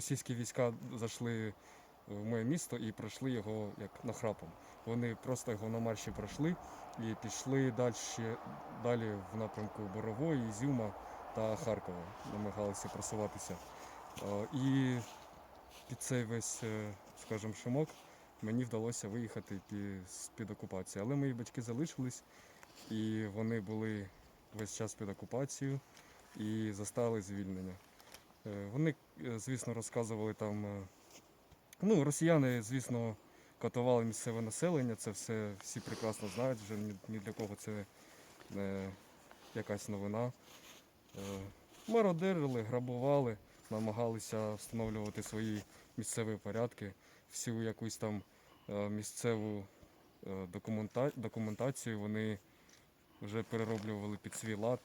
російські війська зайшли в моє місто і пройшли його як нахрапом. Вони просто його на марші пройшли і пішли далі, далі в напрямку Борової, Ізюма та Харкова. Намагалися просуватися. Е, І під цей весь, е, скажімо, шумок мені вдалося виїхати з-під окупації. Але мої батьки залишились, і вони були весь час під окупацією і застали звільнення. Е, Вони, е, звісно, розказували там. е, Ну, росіяни, звісно, катували місцеве населення, це все всі прекрасно знають, вже ні, для кого це не якась новина. Мародерили, грабували, намагалися встановлювати свої місцеві порядки, всю якусь там місцеву документацію вони вже перероблювали під свій лад.